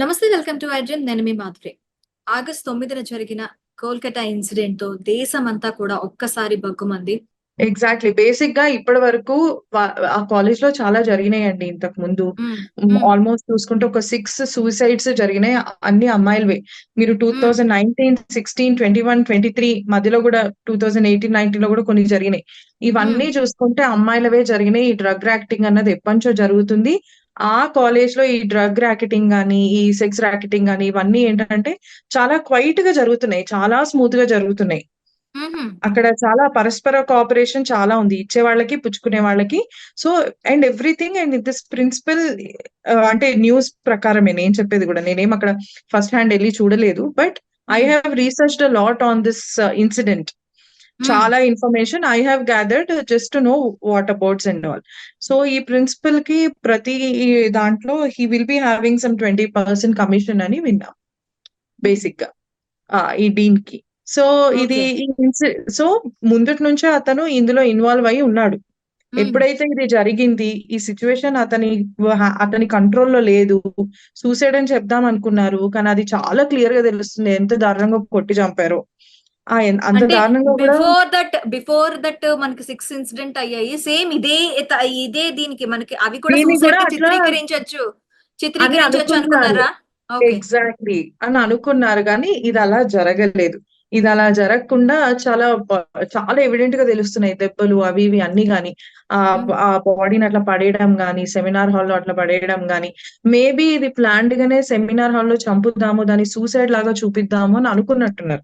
నమస్తే welcome to Arjun. నేను మీ Madhuri. August తొమ్మిదిన జరిగిన కోల్కతా ఇన్సిడెంట్తో దేశం అంతా కూడా ఒక్కసారి బగ్గుమంది. ఎగ్జాక్ట్లీ బేసిక్గా ఇప్పటి వరకు ఆ కాలేజ్లో చాలా జరిగినాయండి ఇంతకు ముందు. ఆల్మోస్ట్ చూసుకుంటే ఒక సిక్స్ సూసైడ్స్ జరిగినాయి అన్ని అమ్మాయిలవే. మీరు two thousand nineteen sixteen twenty one twenty three మధ్యలో కూడా టూ థౌజండ్ ఎయిటీన్ నైన్టీన్లో కూడా కొన్ని జరిగినాయి. ఇవన్నీ చూసుకుంటే అమ్మాయిలవే జరిగినాయి. ఈ డ్రగ్ ర్యాకెటింగ్ అన్నది ఎప్పటి నుంచో జరుగుతుంది. ఆ కాలేజ్లో ఈ డ్రగ్ ర్యాకెటింగ్ గానీ ఈ సెక్స్ ర్యాకెటింగ్ గానీ ఇవన్నీ ఏంటంటే చాలా క్వైట్గా జరుగుతున్నాయి. చాలా స్మూత్గా జరుగుతున్నాయి. అక్కడ చాలా పరస్పర కోఆపరేషన్ చాలా ఉంది. ఇచ్చే వాళ్ళకి పుచ్చుకునే వాళ్ళకి. So and everything and this principal అంటే న్యూస్ ప్రకారమే. నేను చెప్పేది కూడా. నేనేం అక్కడ ఫస్ట్ హ్యాండ్ వెళ్ళి చూడలేదు. But I have research a lot on this incident చాలా information I have gathered just know what abouts and all so ఈ ప్రిన్సిపల్కి ప్రతి దాంట్లో he will be having some twenty percent commission అని విన్నా బేసిక్గా ఈ డీన్కి. సో ఇది సో ముందటి నుంచే అతను ఇందులో ఇన్వాల్వ్ అయి ఉన్నాడు. మ్మ్. ఎప్పుడైతే ఇది జరిగింది ఈ సిచ్యువేషన్ అతని అతని కంట్రోల్లో లేదు సూసైడ్ అని చెప్దాం అనుకున్నారు కానీ అది చాలా క్లియర్గా తెలుస్తుంది ఎంత దారుణంగా కొట్టి చంపారో. అంత దారుణంగా బిఫోర్ దట్ బిఫోర్ దట్ మనకి సిక్స్ ఇన్సిడెంట్ అయ్యాయి. సేమ్ ఇదే ఇదే దీనికి మనకి అవి కూడా చిత్రీకరించవచ్చు అనుకుంటున్నారు. అనుకున్నారా. ఎగ్జాక్ట్లీ అని అనుకున్నారు కానీ ఇది అలా జరగలేదు. ఇది అలా జరగకుండా చాలా చాలా ఎవిడెంట్గా తెలుస్తున్నాయి దెబ్బలు అవి ఇవి అన్ని గాని. ఆ Hmm. బాడీని అట్లా పడేయడం గాని సెమినార్ హాల్లో అట్లా పడేయడం గాని. మేబీ ఇది ప్లాన్డ్ గానే సెమినార్ హాల్లో చంపుదాము దాన్ని సూసైడ్ లాగా చూపిద్దాము అని అనుకున్నట్టున్నారు.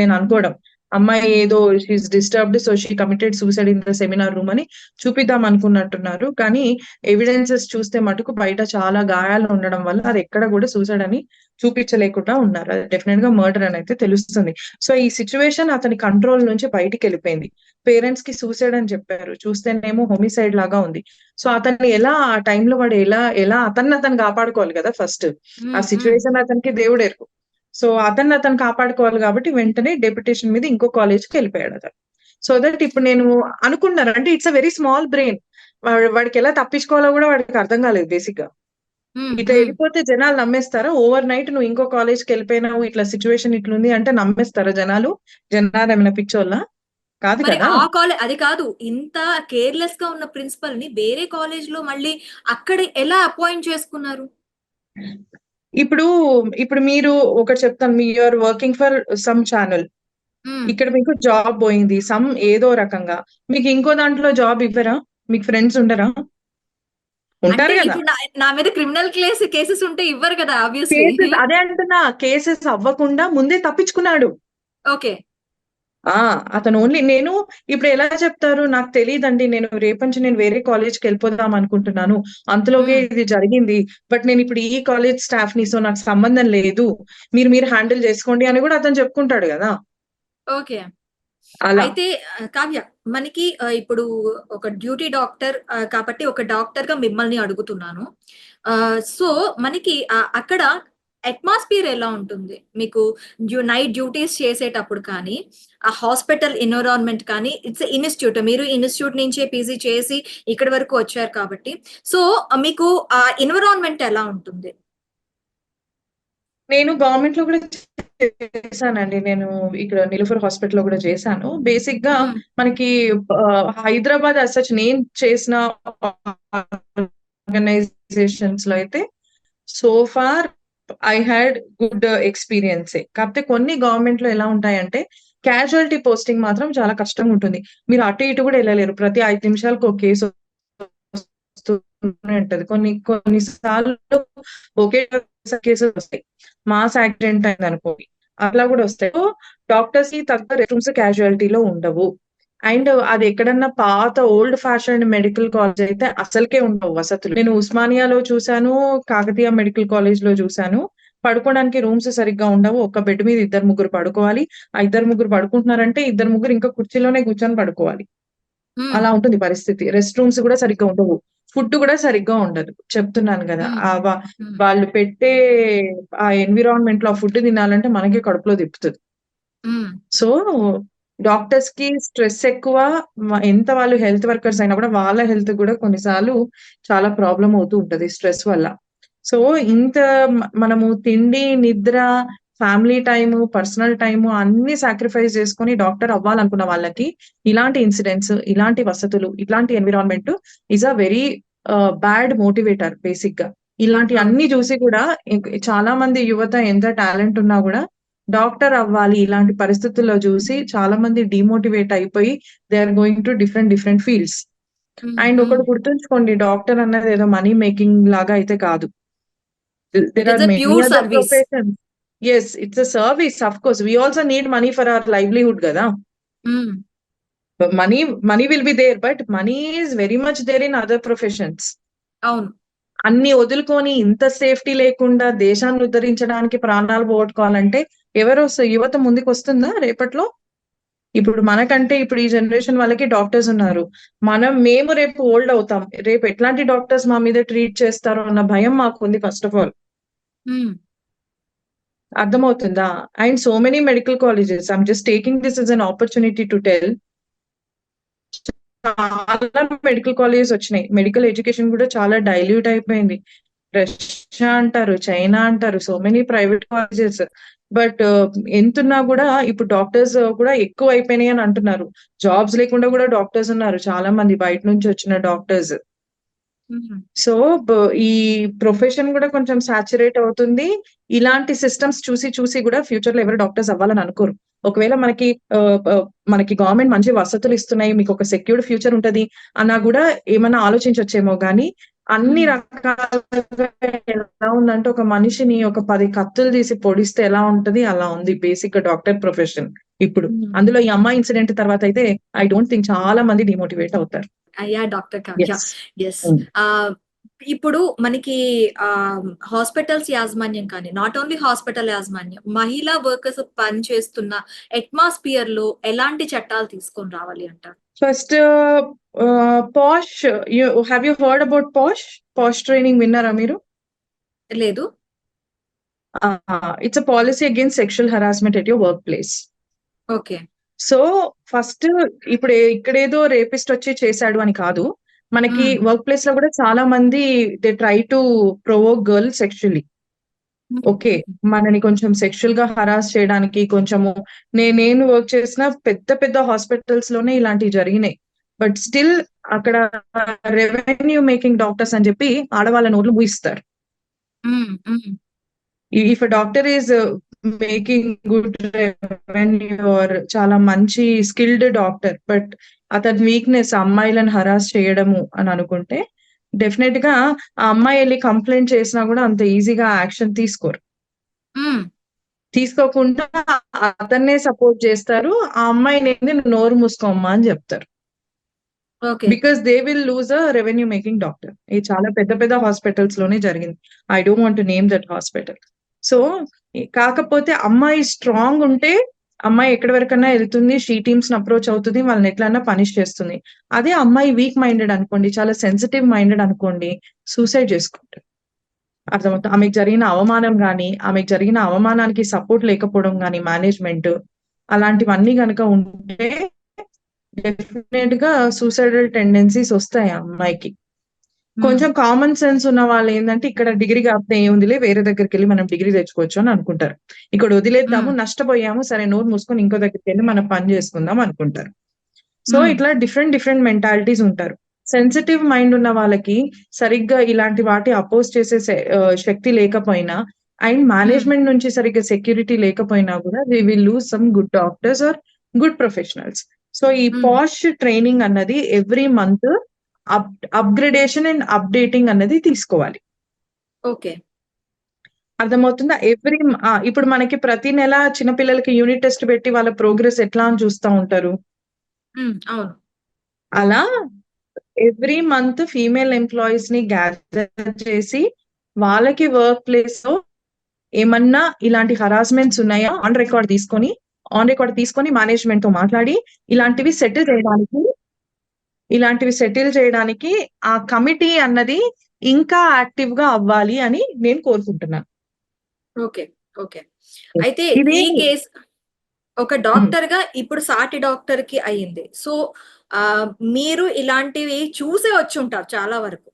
నేను అనుకోవడం. అమ్మాయి ఏదో she disturbed so she committed suicide in the seminar room అని చూపిద్దాం అనుకున్నట్టున్నారు. కానీ ఎవిడెన్సెస్ చూస్తే మటుకు బయట చాలా గాయాలు ఉండడం వల్ల అది ఎక్కడ కూడా సూసైడ్ అని చూపించలేకుండా ఉన్నారు. అది డెఫినెట్గా మర్డర్ అని అయితే తెలుస్తుంది. సో ఈ సిచ్యువేషన్ అతని కంట్రోల్ నుంచి బయటికి వెళ్ళిపోయింది. పేరెంట్స్కి సూసైడ్ అని చెప్పారు. చూస్తేనేమో హోమిసైడ్ లాగా ఉంది. సో అతన్ని ఎలా ఆ టైంలో వాడు ఎలా ఎలా అతన్ని అతను కాపాడుకోవాలి కదా ఫస్ట్. ఆ సిచ్యువేషన్ అతనికి దేవుడు ఎరుకు సో అతన్ని అతను కాపాడుకోవాలి కాబట్టి వెంటనే డెప్యుటేషన్ మీద ఇంకో కాలేజ్కి వెళ్ళిపోయాడు అతను. సో దట్ ఇప్పుడు నేను అనుకున్నారు అంటే it's a very small brain వాడికి ఎలా తప్పించుకోవాలో కూడా వాడికి అర్థం కాలేదు బేసిక్గా. మ్మ్. ఇట్లా మ్మ్. వెళ్ళిపోతే జనాలు నమ్మేస్తారా? ఓవర్ నైట్ నువ్వు ఇంకో కాలేజ్కి వెళ్ళిపోయినావు ఇట్లా సిచ్యువేషన్ ఇట్లుంది అంటే నమ్మేస్తారా జనాలు? జనాలు ఏమైనా పిచ్చోళ్ళ? కాదు మరి కదా. ఆ కాలేజ్ అది కాదు. ఇంత కేర్లెస్గా ఉన్న ప్రిన్సిపల్ని వేరే కాలేజ్లో మళ్ళీ అక్కడ ఎలా అపాయింట్ చేసుకున్నారు? ఇప్పుడు ఇప్పుడు మీరు ఒకటి చెప్తాను మీ you are working for some channel. ఇక్కడ మీకు జాబ్ పోయింది సమ్ ఏదో రకంగా. మీకు ఇంకో దాంట్లో జాబ్ ఇవ్వరా? మీకు ఫ్రెండ్స్ ఉండరా? ఉంటారు కదా. నా మీద క్రిమినల్ కేసు కేసెస్ ఉంటే ఇవ్వరు కదా అదే అంటున్నా కేసెస్ అవ్వకుండా ముందే తప్పించుకున్నాడు. ఓకే ఆ అతను ఓన్లీ నేను ఇప్పుడు ఎలా చెప్తారు? నాకు తెలియదండి నేను రేపంచి నేను వేరే కాలేజ్కి వెళ్ళిపోదాం అనుకుంటున్నాను. అంతలోగే. ఇది జరిగింది. బట్ నేను ఇప్పుడు ఈ కాలేజ్ స్టాఫ్ని సో నాకు సంబంధం లేదు. మీరు మీరు హ్యాండిల్ చేసుకోండి అని కూడా అతను చెప్పుకుంటాడు కదా. ఓకే. అలా. అయితే కావ్య మనకి ఇప్పుడు ఒక డ్యూటీ డాక్టర్ కాబట్టి ఒక డాక్టర్గా మిమ్మల్ని అడుగుతున్నాను. సో మనకి అక్కడ అట్మాస్ఫియర్ ఎలా ఉంటుంది? మీకు నైట్ డ్యూటీస్ చేసేటప్పుడు కానీ ఆ హాస్పిటల్ ఎన్విరాన్మెంట్ కానీ ఇట్స్ ఇన్స్టిట్యూట్. మీరు ఇన్స్టిట్యూట్ నుంచే పీజీ చేసి ఇక్కడి వరకు వచ్చారు కాబట్టి. సో మీకు ఆ ఎన్విరాన్మెంట్ ఎలా ఉంటుంది? నేను గవర్నమెంట్లో కూడా చేశానండి. నేను ఇక్కడ నిలుఫర్ హాస్పిటల్లో కూడా చేశాను. బేసిక్గా మ్మ్. మనకి హైదరాబాద్ అసలు నేను చేసిన ఆర్గనైజేషన్స్లో అయితే so far I had good experience కాకపోతే కొన్ని గవర్నమెంట్లో ఎలా ఉంటాయంటే క్యాజువాలిటీ పోస్టింగ్ మాత్రం చాలా కష్టంగా ఉంటుంది. మీరు అటు ఇటు కూడా వెళ్ళలేరు. ప్రతి ఐదు నిమిషాలకు ఒక కేసు వస్తూనే ఉంటది. కొన్ని కొన్నిసార్లు ఒకే కేసెస్ వస్తాయి. మాస్ యాక్సిడెంట్ అయింది అనుకోండి అట్లా కూడా వస్తాయి. డాక్టర్స్కి తగ్గ రూమ్స్ క్యాజువాలిటీలో ఉండవు. అండ్ అది ఎక్కడన్నా పాత ఓల్డ్ ఫ్యాషన్ మెడికల్ కాలేజ్ అయితే అసలుకే ఉండవు వసతులు. నేను ఉస్మానియాలో చూశాను కాకతీయ మెడికల్ కాలేజ్లో చూశాను. పడుకోవడానికి రూమ్స్ సరిగ్గా ఉండవు. ఒక బెడ్ మీద ఇద్దరు ముగ్గురు పడుకోవాలి. ఆ ఇద్దరు ముగ్గురు పడుకుంటున్నారంటే ఇద్దరు ముగ్గురు ఇంకా కుర్చీలోనే కూర్చొని పడుకోవాలి. అలా ఉంటుంది పరిస్థితి. రెస్ట్ రూమ్స్ కూడా సరిగ్గా ఉండవు. ఫుడ్ కూడా సరిగ్గా ఉండదు. చెప్తున్నాను కదా. వాళ్ళు పెట్టే ఆ ఎన్విరాన్మెంట్లో ఫుడ్ తినాలంటే మనకి కడుపులో తిప్పుతుంది. సో డాక్టర్స్కి స్ట్రెస్ ఎక్కువ ఎంత వాళ్ళు హెల్త్ వర్కర్స్ అయినా కూడా వాళ్ళ హెల్త్ కూడా కొన్నిసార్లు చాలా ప్రాబ్లం అవుతూ ఉంటది స్ట్రెస్ వల్ల. సో ఇంత మనము తిండి నిద్ర ఫ్యామిలీ టైము పర్సనల్ టైము అన్ని సాక్రిఫైస్ చేసుకొని డాక్టర్ అవ్వాలనుకున్న వాళ్ళకి ఇలాంటి ఇన్సిడెంట్స్ ఇలాంటి వసతులు ఇలాంటి environment is a very bad motivator బేసిక్గా ఇలాంటి అన్ని చూసి కూడా చాలా మంది యువత ఎంత టాలెంట్ ఉన్నా కూడా డాక్టర్ అవ్వాలి ఇలాంటి పరిస్థితుల్లో చూసి చాలా మంది డిమోటివేట్ అయిపోయి they are going to different different fields. And. ఒకటి గుర్తుంచుకోండి డాక్టర్ అన్నది ఏదో మనీ మేకింగ్ లాగా అయితే కాదు. Yes it's a service of course we also need money for our livelihood కదా. Money money will be there but money is very much there in other professions అవును. అన్ని వదులుకొని ఇంత సేఫ్టీ లేకుండా దేశాన్ని ఉద్ధరించడానికి ప్రాణాలు పోగొట్టుకోవాలంటే ఎవరు వస్తారు? యువత ముందుకు వస్తుందా రేపట్లో? ఇప్పుడు మనకంటే ఇప్పుడు ఈ జనరేషన్ వాళ్ళకి డాక్టర్స్ ఉన్నారు. మనం మేము రేపు ఓల్డ్ అవుతాం. రేపు ఎట్లాంటి డాక్టర్స్ మా మీద ట్రీట్ చేస్తారో అన్న భయం మాకు ఉంది ఫస్ట్ ఆఫ్ ఆల్. అర్థమవుతుందా? And so many medical colleges. I'm just taking this is an opportunity to tell. చాలా మెడికల్ కాలేజెస్ వచ్చినాయి. మెడికల్ ఎడ్యుకేషన్ కూడా చాలా డైల్యూట్ అయిపోయింది. రష్యా అంటారు చైనా అంటారు so many private colleges. But ఎంతున్నా కూడా ఇప్పుడు డాక్టర్స్ కూడా ఎక్కువ అయిపోయినాయి అని అంటున్నారు. జాబ్స్ లేకుండా కూడా డాక్టర్స్ ఉన్నారు. చాలా మంది బయట నుంచి వచ్చిన డాక్టర్స్. సో ఈ ప్రొఫెషన్ కూడా కొంచెం సాచురేట్ అవుతుంది. ఇలాంటి సిస్టమ్స్ చూసి చూసి కూడా ఫ్యూచర్లో ఎవరు డాక్టర్స్ అవ్వాలని అనుకోరు. ఒకవేళ మనకి మనకి గవర్నమెంట్ మంచి వసతులు ఇస్తున్నాయి మీకు ఒక సెక్యూర్డ్ ఫ్యూచర్ ఉంటది అన్నా కూడా ఏమన్నా ఆలోచించవచ్చేమో కానీ అన్ని. రకాలుగా ఎలా ఉందంటే ఒక మనిషిని ఒక పది కత్తులు తీసి పొడిస్తే ఎలా ఉంటది? అలా ఉంది బేసిక్ డాక్టర్ ప్రొఫెషన్ ఇప్పుడు. అందులో ఈ అమ్మాయి ఇన్సిడెంట్ తర్వాత అయితే ఐ డోంట్ థింక్ చాలా మంది డిమోటివేట్ అవుతారు. అయ్యా డాక్టర్ ఇప్పుడు మనకి హాస్పిటల్స్ యాజమాన్యం కానీ నాట్ ఓన్లీ హాస్పిటల్ యాజమాన్యం మహిళా వర్కర్స్ పని చేస్తున్న అట్మాస్ఫియర్లో ఎలాంటి చట్టాలు తీసుకొని రావాలి అంటారు first POSH you have you heard about POSH? POSH training విన్నారా మీరు? లేదు. It's a policy against sexual harassment at your work place. Okay. So first ఇప్పుడు ఇక్కడేదో రేపిస్ట్ వచ్చి చేశాడు అని కాదు. మనకి. వర్క్ ప్లేస్లో కూడా చాలా మంది they try to provoke girl sexually okay మనని కొంచెం సెక్షువల్గా హరాస్ చేయడానికి కొంచెము నేను వర్క్ చేసిన పెద్ద పెద్ద హాస్పిటల్స్లోనే ఇలాంటివి జరిగినాయి. బట్ స్టిల్ అక్కడ రెవెన్యూ మేకింగ్ డాక్టర్స్ అని చెప్పి ఆడవాళ్ళ నోట్లు మూయిస్తారు ఉమ్, if doctor is making good revenue or చాలా మంచి స్కిల్డ్ డాక్టర్ బట్ అతని వీక్నెస్ అమ్మాయిలను హరాస్ చేయడము అని అనుకుంటే డెఫినెట్గా ఆ అమ్మాయి వెళ్ళి కంప్లైంట్ చేసినా కూడా అంత ఈజీగా యాక్షన్ తీసుకోరు. తీసుకోకుండా అతన్నే సపోర్ట్ చేస్తారు. ఆ అమ్మాయిని నువ్వు నోరు మూసుకోమ్మా అని చెప్తారు. Because they will lose a revenue making doctor ఇది చాలా పెద్ద పెద్ద హాస్పిటల్స్లోనే జరిగింది. I don't want name that hospital so కాకపోతే అమ్మాయి స్ట్రాంగ్ ఉంటే అమ్మాయి ఎక్కడి వరకన్నా వెళ్తుంది షీ టీమ్స్ అప్రోచ్ అవుతుంది వాళ్ళని ఎట్లన్నా పనిష్ చేస్తుంది. అదే అమ్మాయి వీక్ మైండెడ్ అనుకోండి చాలా సెన్సిటివ్ మైండెడ్ అనుకోండి సూసైడ్ చేసుకుంటారు అర్థమవుతుంది? ఆమెకు జరిగిన అవమానం కానీ ఆమెకు జరిగిన అవమానానికి సపోర్ట్ లేకపోవడం కానీ మేనేజ్మెంట్ అలాంటివన్నీ కనుక ఉంటే డెఫినెట్గా సూసైడల్ టెండెన్సీస్ వస్తాయి ఆ అమ్మాయికి. కొంచెం కామన్ సెన్స్ ఉన్న వాళ్ళు ఏంటంటే ఇక్కడ డిగ్రీ కాకపోతే ఏముందిలే వేరే దగ్గరికి వెళ్ళి మనం డిగ్రీ తెచ్చుకోవచ్చు అని అనుకుంటారు ఇక్కడ వదిలేద్దాము. నష్టపోయాము సరే నోరు మూసుకొని ఇంకో దగ్గరికి వెళ్ళి మనం పని చేసుకుందాం అనుకుంటారు సో. ఇట్లా డిఫరెంట్ డిఫరెంట్ మెంటాలిటీస్ ఉంటారు సెన్సిటివ్ మైండ్ ఉన్న వాళ్ళకి సరిగ్గా ఇలాంటి వాటి అపోజ్ చేసే శక్తి లేకపోయినా అండ్ మేనేజ్మెంట్ నుంచి సరిగ్గా సెక్యూరిటీ లేకపోయినా కూడా we will lose some good doctors or good professionals so ఈ. పాష్ ట్రైనింగ్ అన్నది every month up upgradation and updating అన్నది తీసుకోవాలి. ఓకే. అర్థమవుతుందా? ఎవ్రీ ఇప్పుడు మనకి ప్రతి నెల చిన్నపిల్లలకి యూనిట్ టెస్ట్ పెట్టి వాళ్ళ ప్రోగ్రెస్ ఎట్లా అని చూస్తూ ఉంటారు? అవును. అలా ఎవ్రీ మంత్ ఫీమేల్ ఎంప్లాయీస్ని గ్యాదర్ చేసి వాళ్ళకి వర్క్ ప్లేస్లో ఏమన్నా ఇలాంటి హరాస్మెంట్స్ ఉన్నాయా? ఆన్ రికార్డ్ తీసుకొని ఆన్ రికార్డ్ తీసుకొని మేనేజ్మెంట్తో మాట్లాడి ఇలాంటివి సెటిల్ చేయడానికి ఇలాంటివి సెటిల్ చేయడానికి ఆ కమిటీ అన్నది ఇంకా యాక్టివ్గా అవ్వాలి అని నేను కోరుకుంటున్నాను. Okay okay. అయితే ఈ కేసు ఒక డాక్టర్గా ఇప్పుడు సాటి డాక్టర్కి అయ్యింది. సో మీరు ఇలాంటివి చూసే వచ్చి ఉంటారు చాలా వరకు.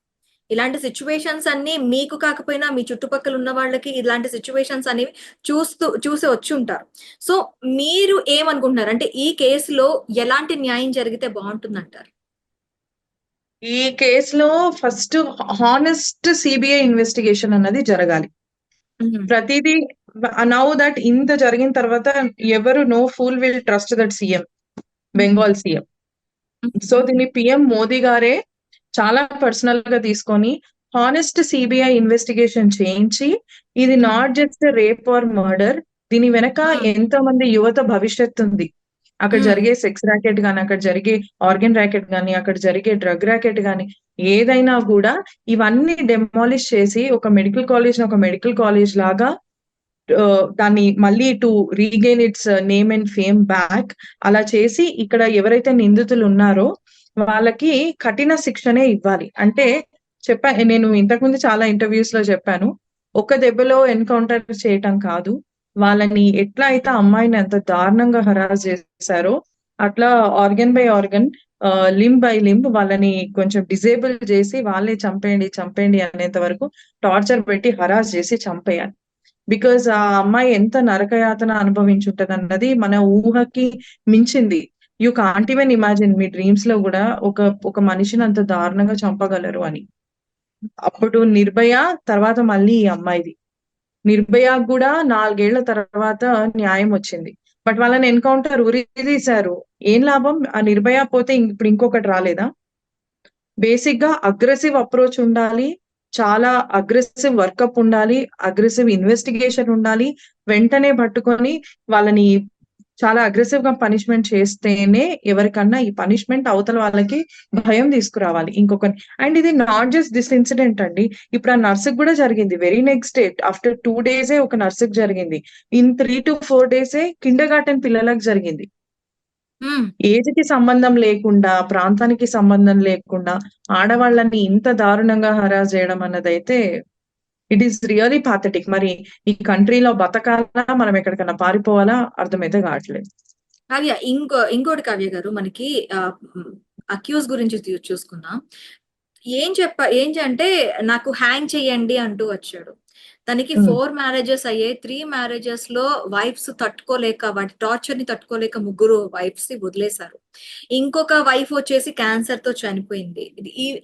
ఇలాంటి సిచ్యువేషన్స్ అన్ని మీకు కాకపోయినా మీ చుట్టుపక్కల ఉన్న వాళ్ళకి ఇలాంటి సిచ్యువేషన్స్ అనేవి చూస్తూ చూసి వచ్చి ఉంటారు. సో మీరు ఏమనుకుంటున్నారు? అంటే ఈ కేసులో ఎలాంటి న్యాయం జరిగితే బాగుంటుంది అంటారు ఈ కేసులో ఫస్ట్ హానెస్ట్ సిబిఐ ఇన్వెస్టిగేషన్ అన్నది జరగాలి. ప్రతిదీ నౌ దట్ ఇంత జరిగిన తర్వాత ఎవరు no fool will trust that CM Bengal CM. So దీన్ని పిఎం మోదీ గారే చాలా పర్సనల్గా తీసుకొని హానెస్ట్ సిబిఐ ఇన్వెస్టిగేషన్ చేయించి ఇది not just rape or murder దీని వెనక. ఎంతో మంది యువత భవిష్యత్తు ఉంది. అక్కడ. జరిగే సెక్స్ ర్యాకెట్ గాని అక్కడ జరిగే ఆర్గన్ ర్యాకెట్ గాని అక్కడ జరిగే డ్రగ్ ర్యాకెట్ గాని ఏదైనా కూడా ఇవన్నీ డెమాలిష్ చేసి ఒక మెడికల్ కాలేజ్ ఒక మెడికల్ కాలేజ్ లాగా దాన్ని మళ్ళీ to regain its name and fame back అలా చేసి ఇక్కడ ఎవరైతే నిందితులు ఉన్నారో వాళ్ళకి కఠిన శిక్షనే ఇవ్వాలి. అంటే చెప్పా నేను ఇంతకుముందు చాలా ఇంటర్వ్యూస్లో చెప్పాను. ఒక దెబ్బలో ఎన్కౌంటర్ చేయటం కాదు. వాళ్ళని ఎట్లా అయితే అమ్మాయిని ఎంత దారుణంగా హరాస్ చేశారో అట్లా organ by organ limb by limb వాళ్ళని కొంచెం డిజేబుల్ చేసి వాళ్ళే చంపేయండి చంపేయండి అనేంత వరకు టార్చర్ పెట్టి హరాస్ చేసి చంపేయాలి. బికాజ్ ఆ అమ్మాయి ఎంత నరకయాతన అనుభవించుంటది అన్నది మన ఊహకి మించింది. యూ కాంట్ ఈవెన్ ఇమాజిన్ మీ డ్రీమ్స్లో కూడా ఒక ఒక మనిషిని అంత దారుణంగా చంపగలరు అని. అప్పుడు నిర్భయ తర్వాత మళ్ళీ ఈ అమ్మాయిది. నిర్భయ కూడా నాలుగేళ్ళ తర్వాత న్యాయం వచ్చింది. బట్ వాళ్ళని ఎన్కౌంటర్ ఉరి తీశారు ఏం లాభం? ఆ నిర్భయ పోతే ఇప్పుడు ఇంకొకటి రాలేదా? బేసిక్గా అగ్రెసివ్ అప్రోచ్ ఉండాలి. చాలా అగ్రెసివ్ వర్కప్ ఉండాలి. అగ్రెసివ్ ఇన్వెస్టిగేషన్ ఉండాలి. వెంటనే పట్టుకొని వాళ్ళని చాలా అగ్రెసివ్గా పనిష్మెంట్ చేస్తేనే ఎవరికన్నా ఈ పనిష్మెంట్ అవతల వాళ్ళకి భయం తీసుకురావాలి. ఇంకొక అండ్ ఇది నాట్ జస్ట్ దిస్ ఇన్సిడెంట్ అండి. ఇప్పుడు ఆ నర్సుకు కూడా జరిగింది. Very next day after two డేసే ఒక నర్సుకు జరిగింది. ఇన్ త్రీ టు ఫోర్ డేసే కిండర్ గార్టెన్ పిల్లలకు జరిగింది. ఏజ్కి సంబంధం లేకుండా ప్రాంతానికి సంబంధం లేకుండా ఆడవాళ్ళని ఇంత దారుణంగా హరాస్ చేయడం అన్నదైతే ఇట్ ఈస్ రియలీ పాథటిక్ మరి ఈ కంట్రీలో బతకాలా? మనం ఎక్కడికైనా పారిపోవాలా? అర్థమైతే కావట్లేదు. కావ్య ఇంకో ఇంకోటి కావ్య గారు మనకి అక్యూస్ గురించి చూసుకుందాం. ఏం చెప్ప ఏం అంటే నాకు హ్యాంగ్ చేయండి అంటూ వచ్చాడు. తనకి. ఫోర్ మ్యారేజెస్ అయ్యాయి. త్రీ మ్యారేజెస్లో వైఫ్స్ తట్టుకోలేక వాటి టార్చర్ని తట్టుకోలేక ముగ్గురు వైఫ్స్ని వదిలేశారు. ఇంకొక వైఫ్ వచ్చేసి క్యాన్సర్తో చనిపోయింది.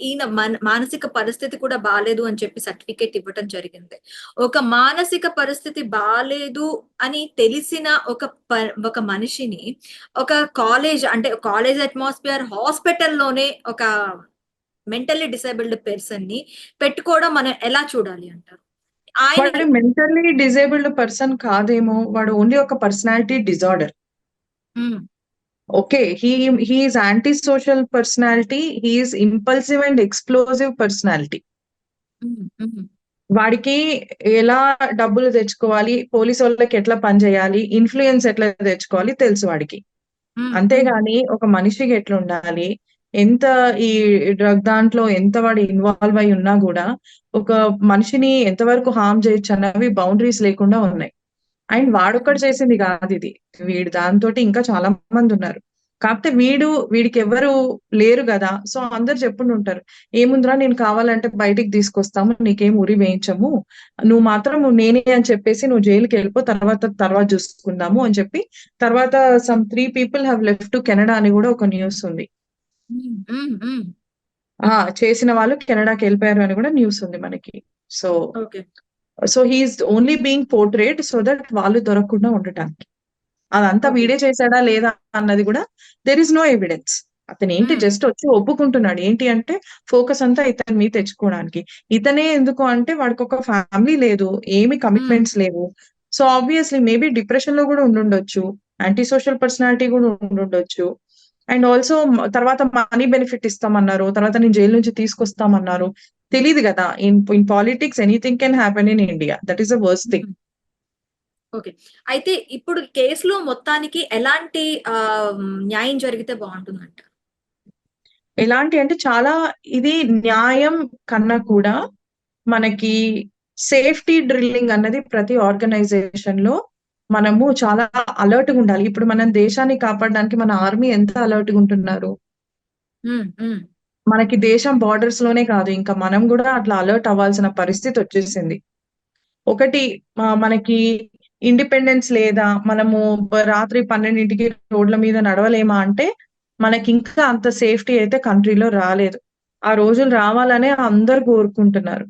ఈయన మన- మానసిక పరిస్థితి కూడా బాగాలేదు అని చెప్పి సర్టిఫికేట్ ఇవ్వటం జరిగింది. ఒక మానసిక పరిస్థితి బాగాలేదు అని తెలిసిన ఒక ఒక మనిషిని ఒక కాలేజ్ అంటే కాలేజ్ అట్మాస్ఫియర్ హాస్పిటల్లోనే ఒక మెంటల్లీ డిసేబుల్డ్ పర్సన్ని పెట్టుకోవడం మనం ఎలా చూడాలి అంటారు? వాడు మెంటల్లీ డిజేబుల్డ్ పర్సన్ కాదేమో వాడు ఓన్లీ ఒక personality disorder okay he he's antisocial personality he's impulsive and explosive personality వాడికి ఎలా డబ్బులు తెచ్చుకోవాలి పోలీస్ వాళ్ళకి ఎట్లా పని చేయాలి ఇన్ఫ్లుయెన్స్ ఎట్లా తెచ్చుకోవాలి తెలుసు వాడికి. అంతేగాని ఒక మనిషికి ఎట్లా ఉండాలి ఎంత ఈ డ్రగ్ దాంట్లో ఎంత వాడు ఇన్వాల్వ్ అయి ఉన్నా కూడా ఒక మనిషిని ఎంతవరకు హామ్ చేయొచ్చు అన్నవి బౌండరీస్ లేకుండా ఉన్నాయి. అండ్ వాడొక్కడు చేసింది కాదు ఇది. వీడు దాంతో ఇంకా చాలా మంది ఉన్నారు. కాకపోతే వీడు వీడికి ఎవరు లేరు కదా. సో అందరు చెప్పుండి ఉంటారు. ఏముందిరా నేను కావాలంటే బయటికి తీసుకొస్తాము నీకేం ఉరి వేయించము. నువ్వు మాత్రం నేనే అని చెప్పేసి నువ్వు జైలుకి వెళ్ళిపో తర్వాత తర్వాత చూసుకుందాము అని చెప్పి తర్వాత some three people have left to Canada అని కూడా ఒక న్యూస్ ఉంది. ఆ చేసిన వాళ్ళు కెనడాకి వెళ్ళిపోయారు అని కూడా న్యూస్ ఉంది మనకి. So so he's only being portrayed so that వాళ్ళు దొరకకుండా ఉండటానికి. అదంతా. వీడే చేశాడా లేదా అన్నది కూడా దెర్ ఇస్ నో ఎవిడెన్స్ అతను ఏంటి Hmm. జస్ట్ వచ్చి ఒప్పుకుంటున్నాడు. ఏంటి అంటే ఫోకస్ అంతా ఇతని మీద తెచ్చుకోవడానికి. ఇతనే ఎందుకు అంటే వాడికి ఒక ఫ్యామిలీ లేదు ఏమి కమిట్మెంట్స్ లేవు. సో ఆబ్వియస్లీ మేబీ డిప్రెషన్లో కూడా ఉండుండొచ్చు యాంటీ సోషల్ పర్సనాలిటీ కూడా ఉండుండొచ్చు. అండ్ ఆల్సో తర్వాత మనీ బెనిఫిట్ ఇస్తామన్నారు. తర్వాత నేను జైలు నుంచి తీసుకొస్తామన్నారు. తెలియదు కదా. In in politics anything can happen in India. That is the worst thing. Okay. అయితే ఇప్పుడు కేసులో మొత్తానికి ఎలాంటి న్యాయం జరిగితే బాగుంటుందంట? ఎలాంటి అంటే చాలా ఇది న్యాయం కన్నా కూడా మనకి సేఫ్టీ డ్రిల్లింగ్ అన్నది ప్రతి ఆర్గనైజేషన్లో మనము చాలా అలర్ట్గా ఉండాలి. ఇప్పుడు మనం దేశాన్ని కాపాడడానికి మన ఆర్మీ ఎంత అలర్ట్గా ఉంటున్నారు? మనకి దేశం బార్డర్స్లోనే కాదు. ఇంకా మనం కూడా అట్లా అలర్ట్ అవ్వాల్సిన పరిస్థితి వచ్చేసింది. ఒకటి మనకి ఇండిపెండెన్స్ లేదా మనము రాత్రి పన్నెండింటికి రోడ్ల మీద నడవలేమా అంటే మనకి ఇంకా అంత సేఫ్టీ అయితే కంట్రీలో రాలేదు. ఆ రోజులు రావాలనే అందరు కోరుకుంటున్నారు.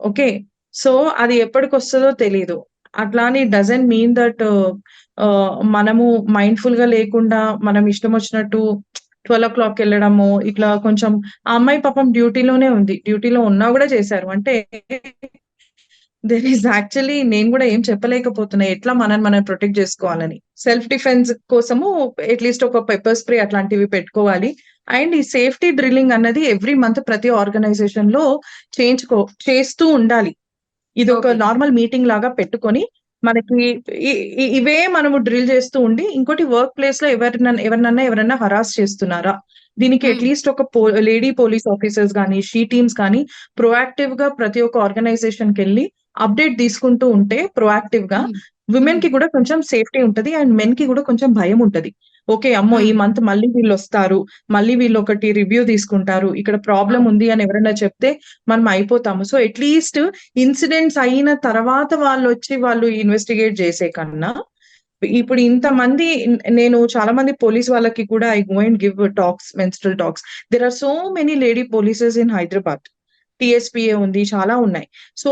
ఓకే? సో అది ఎప్పటికి వస్తుందో తెలియదు అట్లా అని డజంట్ మీన్ దట్ మనము మైండ్ఫుల్గా లేకుండా మనం ఇష్టం వచ్చినట్టు ట్వెల్వ్ ఓ క్లాక్ వెళ్ళడము ఇట్లా కొంచెం ఆ అమ్మాయి పాపం డ్యూటీలోనే ఉంది. డ్యూటీలో ఉన్నా కూడా చేశారు. అంటే దెర్ ఈస్ యాక్చువల్లీ నేను కూడా ఏం చెప్పలేకపోతున్నా. ఎట్లా మనం మనం ప్రొటెక్ట్ చేసుకోవాలని. సెల్ఫ్ డిఫెన్స్ కోసము అట్లీస్ట్ ఒక పెప్పర్ స్ప్రే అట్లాంటివి పెట్టుకోవాలి. అండ్ ఈ సేఫ్టీ డ్రిల్లింగ్ అన్నది ఎవ్రీ మంత్ ప్రతి ఆర్గనైజేషన్లో చేయించుకో చేస్తూ ఉండాలి. ఇది ఒక. నార్మల్ మీటింగ్ లాగా పెట్టుకొని మనకి ఇవే మనము డ్రిల్ చేస్తూ ఉండి ఇంకోటి వర్క్ ప్లేస్లో ఎవరినన్నా ఎవరినన్నా ఎవరన్నా హరాస్ చేస్తున్నారా దీనికి Hmm. అట్లీస్ట్ ఒక లేడీ పోలీస్ ఆఫీసర్స్ కానీ షీ టీమ్స్ కానీ ప్రొయాక్టివ్గా ప్రతి ఒక్క ఆర్గనైజేషన్కి వెళ్ళి అప్డేట్ తీసుకుంటూ ఉంటే ప్రొయాక్టివ్గా Hmm. విమెన్కి కూడా కొంచెం సేఫ్టీ ఉంటది అండ్ మెన్కి కూడా కొంచెం భయం ఉంటది ఓకే అమ్మో ఈ. మంత్ మళ్ళీ వీళ్ళు వస్తారు మళ్ళీ వీళ్ళు ఒకటి రివ్యూ తీసుకుంటారు. ఇక్కడ ప్రాబ్లం. ఉంది అని ఎవరైనా చెప్తే మనం అయిపోతాము. సో అట్లీస్ట్ ఇన్సిడెంట్స్ అయిన తర్వాత వాళ్ళు వచ్చి వాళ్ళు ఇన్వెస్టిగేట్ చేసే కన్నా ఇప్పుడు ఇంతమంది నేను చాలా మంది పోలీస్ వాళ్ళకి కూడా I go and give talks menstrual talks. There are so many lady polices in Hyderabad. TSPA ఉంది చాలా ఉన్నాయి. సో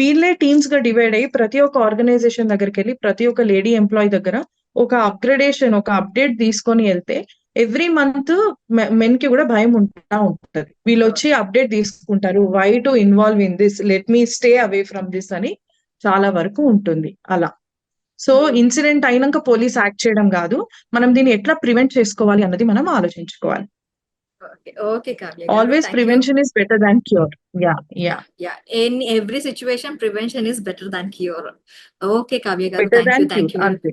వీళ్ళే టీమ్స్గా డివైడ్ అయ్యి ప్రతి ఒక్క ఆర్గనైజేషన్ దగ్గరికి వెళ్ళి ప్రతి ఒక్క లేడీ ఎంప్లాయీ దగ్గర ఒక అప్గ్రేడేషన్ ఒక అప్డేట్ తీసుకొని వెళ్తే ఎవ్రీ మంత్ మెన్కి కూడా భయం ఉంటా ఉంటది. వీళ్ళు వచ్చి అప్డేట్ తీసుకుంటారు. Why to involve in this let me stay away from this అని చాలా వరకు ఉంటుంది అలా. సో ఇన్సిడెంట్ అయినాక పోలీస్ యాక్ట్ చేయడం కాదు. మనం దీన్ని ఎట్లా ప్రివెంట్ చేసుకోవాలి అన్నది మనం ఆలోచించుకోవాలి. Always prevention is better than cure ya ya ya in every situation prevention is better than cure okay Kavya గారు. Thank you